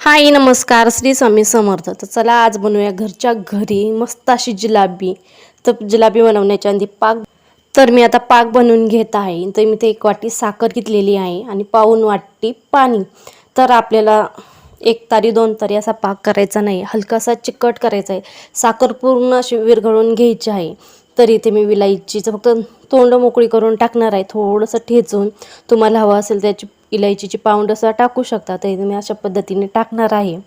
हाय नमस्कार श्री स्वामी समर्थ. तर चला आज बनवूया घरच्या घरी मस्त अशी जिलाबी. तर जिलाबी बनवण्याच्या आधी पाक तर मी आता पाक बनवून घेत आहे. तर मी ते एक वाटी साखर घेतलेली आहे आणि पाऊन वाटी पाणी. तर आपल्याला एक तारी दोन तारी असा पाक करायचा नाही. हलकासा चिकट करायचा आहे. साखर पूर्ण अशी विरघळून घ्यायची आहे. तर इथे मी विलायचीचं फक्त तोंड मोकळी करून टाकणार आहे. थोडंसं ठेचून तुम्हाला हवं असेल त्याची इलायचीची पाऊंड टाकू शकता. तर इथे मी अशा पद्धतीने टाकणार आहे.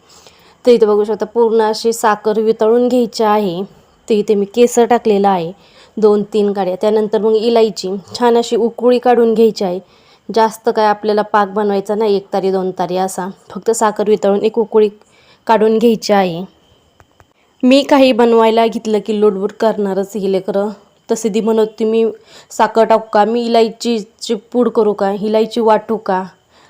तर इथे बघू शकता पूर्ण अशी साखर वितळून घ्यायची आहे. तर इथे मी केसर टाकलेलं आहे. दोन तीन काड्या त्यानंतर मग इलायची. छान अशी उकळी काढून घ्यायची आहे. जास्त काय आपल्याला पाक बनवायचा नाही एक तारी दोन तारी असा. फक्त साखर वितळून एक उकळी काढून घ्यायची आहे. मी काही बनवायला घेतलं की लोटबूट करणारच ही लेकरं. तसे ती म्हणत मी साखर टाकू का? मी इलायचीची पूड करू का? इलायची वाटू का?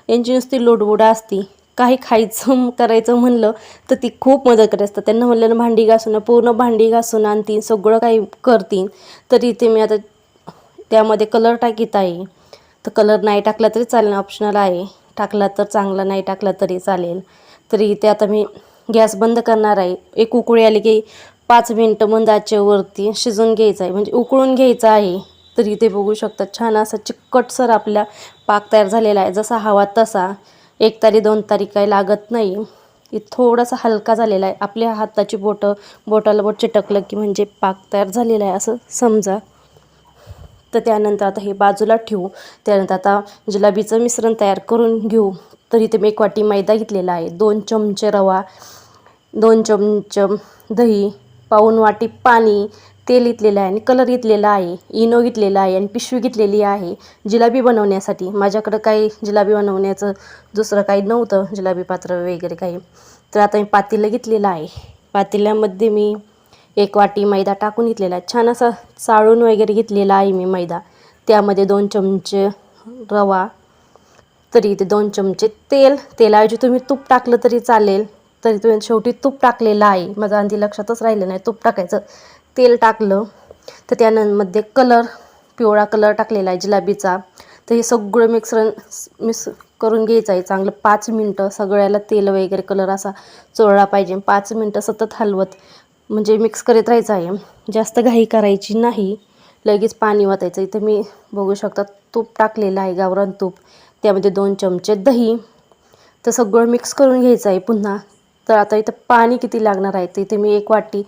यांची नुसती लोडबोडा असती. काही खायचं करायचं म्हणलं तर ती खूप मदत करत असतात. त्यांना म्हणलं ना भांडी घासून पूर्ण भांडी घासून आणतीन सगळं काही करतीन तरी ते मी आता त्यामध्ये कलर टाकीत आहे. तर कलर नाही टाकला तरी चालेल ऑप्शनल आहे. टाकला तर चांगला नाही टाकला तरी चालेल. तरी इथे आता मी गॅस बंद करणार आहे. एक उकळी आली की पाच मिनटं मंद आचेवरती शिजून घ्यायचं आहे. म्हणजे उकळून घ्यायचं आहे. तर इथे बघू शकता छान असा चिकटसर आपला पाक तयार झालेला आहे. जसा हवा तसा. एक तारी दोन तारी काही लागत नाही. थोडासा हलका झालेला आहे. आपल्या हाताची बोटं बोटाला बोट चिटकलं की म्हणजे पाक तयार झालेला आहे असं समजा. तर त्यानंतर आता हे बाजूला ठेवू. त्यानंतर आता जिलाबीचं मिश्रण तयार करून घेऊ. तर इथे मी एक वाटी मैदा घेतलेला आहे. दोन चमचे रवा दोन चमचम दही पाऊन वाटी पाणी तेल घेतलेलं आहे आणि कलर घेतलेला आहे इनो घेतलेला आहे आणि पिशवी घेतलेली आहे जिलाबी बनवण्यासाठी. माझ्याकडं काही जिलाबी बनवण्याचं दुसरं काही नव्हतं जिलाबी पात्र वगैरे काही. तर आता मी पातेलं घेतलेलं आहे. पातेल्यामध्ये मी एक वाटी मैदा टाकून घेतलेला आहे. छान असा चाळून वगैरे घेतलेला आहे मी मैदा. त्यामध्ये दोन चमचे रवा तरी इथे दोन चमचे तेल. तेलाऐवजी तुम्ही तूप टाकलं तरी चालेल. तरी तुम्ही शेवटी तूप टाकलेलं आहे. माझं आधी लक्षातच राहिलं नाही तूप टाकायचं. तेल टाकलं. तर त्यामध्ये कलर पिवळा कलर टाकलेला आहे जिलाबीचा. तर हे सगळं मिक्सर मिक्स करून घ्यायचं आहे. चांगलं पाच मिनटं सगळ्याला तेल वगैरे कलर असा चोळला पाहिजे. पाच मिनटं सतत हलवत म्हणजे मिक्स करत राहायचं आहे. जास्त घाई करायची नाही. लगेच पाणी वाचायचं इथं मी बघू शकता तूप टाकलेलं आहे गावरान तूप. त्यामध्ये दोन चमचे दही. तर सगळं मिक्स करून घ्यायचं आहे पुन्हा. तर आता इथं पाणी किती लागणार आहे तर इथे मी एक वाटी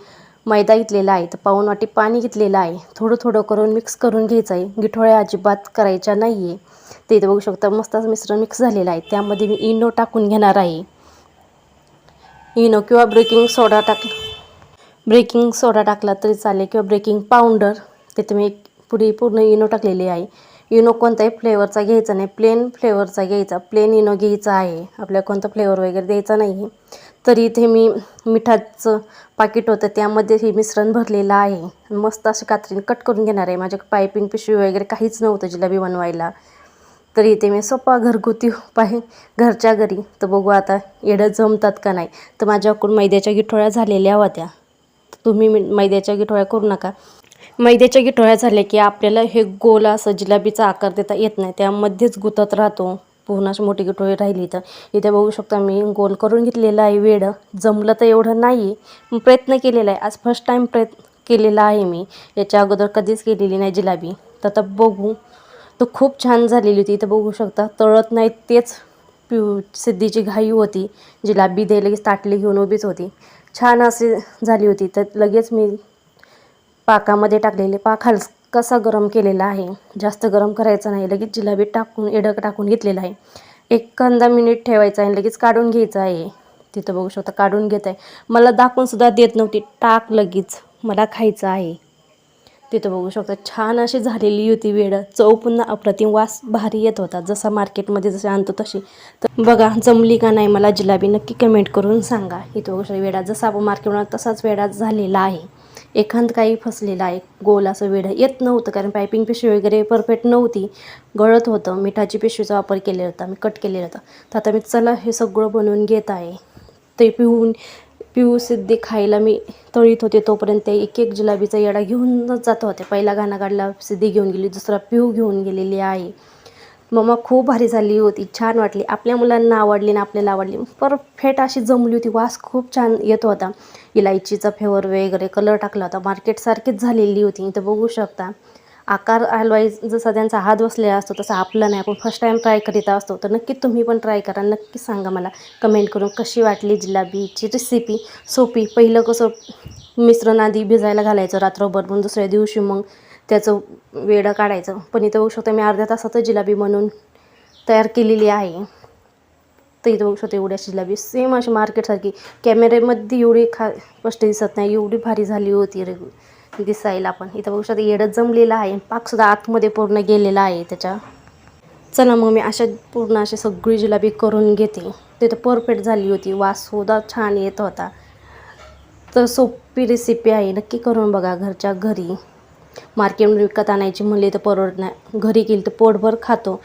मैदा घेतलेला आहे. तर पाऊन वाटी पाणी घेतलेलं आहे. थोडं थोडं करून मिक्स करून घ्यायचं आहे. गिठोळ्या अजिबात करायच्या नाही आहे ते इथे बघू शकता मस्तच मिश्रण मिक्स झालेलं आहे. त्यामध्ये मी इनो टाकून घेणार आहे. इनो किंवा ब्रेकिंग सोडा टाक ब्रेकिंग सोडा टाकला तरी चालेल किंवा ब्रेकिंग पावडर तिथे मी एक पुढे पूर्ण इनो टाकलेली आहे. इनो कोणताही फ्लेवरचा घ्यायचा नाही. प्लेन फ्लेवरचा घ्यायचा. प्लेन इनो घ्यायचा आहे. आपल्याला कोणता फ्लेवर वगैरे द्यायचा नाही. तरी इथे मी मिठाचं पाकिट होतं. त्यामध्ये हे मिश्रण भरलेलं आहे. मस्त असं कात्रीने कट करून घेणार आहे. माझ्या पायपिंग पिशवी वगैरे काहीच नव्हतं जिलाबी बनवायला. तरी इथे मी सोपा घरगुती उपाय घरच्या घरी. तर बघू आता येडं जमतात का नाही. तर माझ्याकडून मैद्याच्या गिठोळ्या झालेल्या होत्या. तुम्ही मैद्याच्या गिठोळ्या करू नका. मैद्याच्या गिठोळ्या झाल्या की आपल्याला हे गोल असं जिलाबीचा आकार देता येत नाही. त्यामध्येच गुतत राहतो. पूर्ण अशी मोठी गिठोळी राहिली तर. इथे बघू शकता मी गोल करून घेतलेलं आहे वेड. जमलं तर एवढं नाही. प्रयत्न केलेला आहे. आज फर्स्ट टाईम प्रयत्न केलेला आहे मी. याच्या अगोदर कधीच केलेली नाही जिलाबी. तर आता बघू. तर खूप छान झालेली होती. इथं बघू शकता. तळत नाही तेच पिऊ सिद्धीची घाई होती. जिलाबी दे लगेच ताटली घेऊन उभीच होती. छान अशी झाली होती. तर लगेच मी पाकामध्ये टाकलेले पाक हल कसा गरम केलेला आहे? जास्त गरम करायचा नाही. लगेच जिलाबी टाकून एडक टाकून घेतलेला आहे. एक कंदा मिनिट ठेवायचा आहे लगेच काढून घ्यायचं आहे. तिथं बघू शकता काढून घेत आहे. मला दाखवूनसुद्धा देत नव्हती. टाक लगेच. मला खायचं आहे. तिथं बघू शकता छान अशी झालेली होती वेळ. चव पुन्हा अप्रतिम वास भारी येत होता. जसा मार्केटमध्ये जसे आणतो तशी. तर बघा जमली का नाही मला जिलाबी नक्की कमेंट करून सांगा. इथं बघू शकता वेडा जसा आपण मार्केटमध्ये तसाच वेडा झालेला आहे. एखाद काही फसलेला आहे गोल असं वेडं येत नव्हतं कारण पायपिंग पिशवी वगैरे परफेक्ट नव्हती. गळत होतं मिठाची पिशवीचा वापर केलेला होता मी कट केलेला होता. तर आता मी चला हे सगळं बनवून घेत आहे. ते पिऊन पिऊ सिद्धी खायला मी तळीत होते तोपर्यंत एक एक जिलाबीचा येडा घेऊनच जात होते. पहिला घाणा काढला सिद्धी घेऊन गेली दुसरा पिऊ घेऊन गेलेली आहे. मम्मा खूप भारी झाली होती छान वाटली. आपल्या मुलांना आवडली ना आपल्याला आवडली. परफेक्ट अशी जमली होती. वास खूप छान येत होता. इलायचीचा फ्लेवर वगैरे कलर टाकला होता. मार्केटसारखीच झालेली होती. इथं बघू शकता. आकार हलवाई जसा त्यांचा हात बसलेला असतो तसा आपला नाही. आपण फर्स्ट टाईम ट्राय करीत असतो तर नक्की तुम्ही पण ट्राय करा. नक्की सांगा मला. कमेंट करून कशी वाटली जिलाबीची रेसिपी सोपी. पहिलं कसं मिश्रण आधी भिजायला घालायचं. रात्रभर मग दुसऱ्या दिवशी मग त्याचं वेडं काढायचं. पण इथं बघू शकता मी अर्ध्या तासातच जिलाबी बनवून तयार केलेली आहे. तर इथं बघू शकता एवढी अशी जिलाबी. सेम अशी मार्केटसारखी कॅमेऱ्यामध्ये एवढी खा स्पष्ट दिसत नाही. एवढी भारी झाली होती रे दिसायला पण. इथं बघू शकता येडं जमलेलं आहे. पाकसुद्धा आतमध्ये पूर्ण गेलेला आहे त्याच्या. चला मग मी अशा पूर्ण अशी सगळी जिलाबी करून घेते. तिथं परफेक्ट झाली होती. वाससुद्धा छान येत होता. तर सोपी रेसिपी आहे. नक्की करून बघा घरच्या घरी. मार्केटमध्ये विकत आणायची म्हणली तर परवडत नाही. घरी केली तर पोटभर खातो.